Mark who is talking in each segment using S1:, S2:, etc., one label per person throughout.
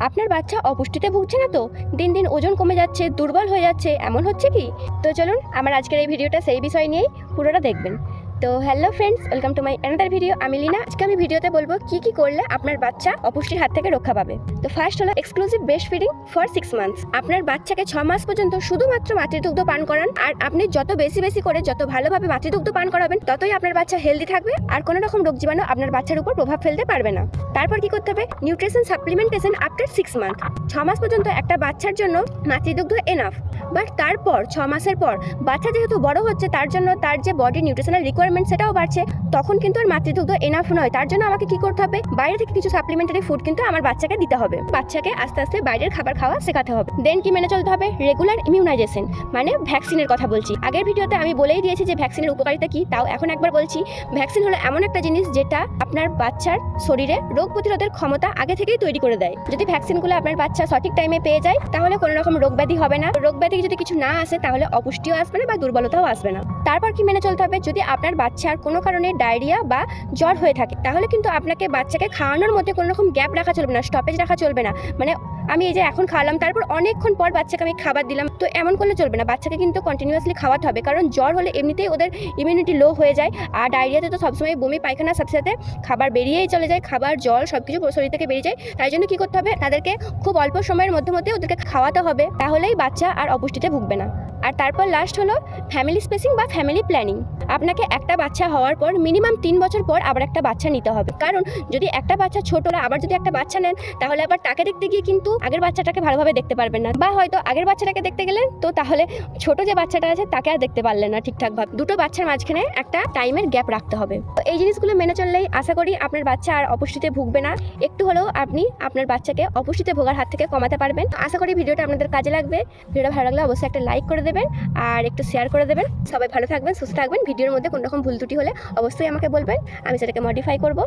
S1: আপনার বাচ্চা অপুষ্টিতে ভুগছে না তো? দিন দিন ওজন কমে যাচ্ছে, দুর্বল হয়ে যাচ্ছে, এমন হচ্ছে কি? তো চলুন, আমার আজকের এই ভিডিওটা সেই বিষয় নিয়েই পুরোটা দেখবেন। তো hello friends welcome to my another video আমি লিনা। আজকে আমি ভিডিওতে বলব কি কি করলে আপনার বাচ্চা অপুষ্টির হাত থেকে রক্ষা পাবে। তো ফার্স্ট হলো exclusive breast feeding for six months আপনার বাচ্চাকে ছ মাস পর্যন্ত শুধুমাত্র মাতৃদুগ্ধ পান করান, আর আপনি যত বেশি বেশি করে যত ভালোভাবে মাতৃদুগ্ধ পান করাবেন, ততই আপনার বাচ্চা হেলদি থাকবে, আর কোনো রকম রোগ জীবাণু আপনার বাচ্চার উপর প্রভাব ফেলতে পারবে না। তারপর কি করতে হবে? Nutrition supplementation after six month ছ মাস পর্যন্ত একটা বাচ্চার জন্য মাতৃদুগ্ধ এনাফ বাট তারপর, ছ মাসের পর বাচ্চা যেহেতু বড় হচ্ছে, তার জন্য তার যে বডি নিউট্রিশনাল রিকোয়ারমেন্ট সেটাও বাড়ছে, তখন কিন্তু আর মাতৃদুগ্ধ এনাফ নয়। তার জন্য আমাকে কি করতে হবে? বাইরে থেকে কিছু সাপ্লিমেন্টারি ফুড কিন্তু আমার বাচ্চাকে দিতে হবে। বাচ্চাকে আস্তে আস্তে বাইরের খাবার খাওয়া শেখাতে হবে। দেন কি মেনে চলতে হবে? রেগুলার ইমিউনাইজেশন মানে ভ্যাকসিনের কথা বলছি। আগের ভিডিওতে আমি বলেই দিয়েছি যে ভ্যাকসিনের উপকারিতা কি, তাও এখন একবার বলছি। ভ্যাকসিন হলো এমন একটা জিনিস যেটা আপনার বাচ্চার শরীরে রোগ প্রতিরোধের ক্ষমতা আগে থেকেই তৈরি করে দেয়। যদি ভ্যাকসিনগুলো আপনার বাচ্চা সঠিক টাইমে পেয়ে যায়, তাহলে কোনো রকম রোগ ব্যাধি হবে না। রোগ ব্যাধি যদি কিছু না আসে তাহলে অপুষ্টিও আসবে না বা দুর্বলতাও আসবে না। তারপর কি মেনে চলতে হবে? যদি আপনার বাচ্চার কোনো কারণে ডায়রিয়া বা জ্বর হয়ে থাকে, তাহলে কিন্তু আপনাকে বাচ্চাকে খাওয়ানোর মধ্যে কোনো রকম গ্যাপ রাখা চলবে না স্টপেজ রাখা চলবে না। মানে আমি এই যে এখন খাওয়ালাম, তারপর অনেকক্ষণ পর বাচ্চাকে আমি খাবার দিলাম, তো এমন করলে চলবে না। বাচ্চাকে কিন্তু কন্টিনিউয়াসলি খাওয়াতে হবে, কারণ জ্বর হলে এমনিতেই ওদের ইমিউনিটি লো হয়ে যায়, আর ডায়রিয়াতে তো সবসময় বমি, পায়খানার সাথে সাথে খাবার বেরিয়েই চলে যায়, খাবার জল সব কিছু শরীর থেকে বেরিয়ে যায়, তাই জন্য কী করতে হবে? তাদেরকে খুব অল্প সময়ের মধ্যে মধ্যে ওদেরকে খাওয়াতে হবে, তাহলেই বাচ্চা আর অপুষ্টিতে ভুগবে না। আর তারপর লাস্ট হলো ফ্যামিলি স্পেসিং বা ফ্যামিলি প্ল্যানিং আপনাকে একটা বাচ্চা হওয়ার পর মিনিমাম তিন বছর পর আবার একটা বাচ্চা নিতে হবে। কারণ যদি একটা বাচ্চা ছোট হলে আবার যদি একটা বাচ্চা নেন, তাহলে আবার তাকে দেখতে গিয়ে কিন্তু আগের বাচ্চাটাকে ভালোভাবে দেখতে পারবেন না। বা হয়তো আগের বাচ্চাটাকে দেখতে গেলেন তো তাহলে ছোট যে বাচ্চাটা আছে তাকে আর দেখতে পারলেন না ঠিকঠাকভাবে দুটো বাচ্চার মাঝখানে একটা টাইমের গ্যাপ রাখতে হবে। তো এই জিনিসগুলো মেনে চললেই আশা করি আপনার বাচ্চা আর অপুষ্টিতে ভুগবে না। একটু হলেও আপনি আপনার বাচ্চাকে অপুষ্টিতে ভোগার হাত থেকে কমাতে পারবেন। আশা করি ভিডিওটা আপনাদের কাজে লাগবে। ভিডিওটা ভালো লাগলে অবশ্যই একটা লাইক করে দেবেন আর একটু শেয়ার করে দেবেন। সবাই ভালো থাকবেন, সুস্থ থাকবেন। ভিডিওর মধ্যে কোনো রকম ভুল ত্রুটি হলে অবশ্যই আমাকে বলবেন। আমি সেটাকে মডিফাই করব।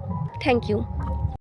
S1: Thank you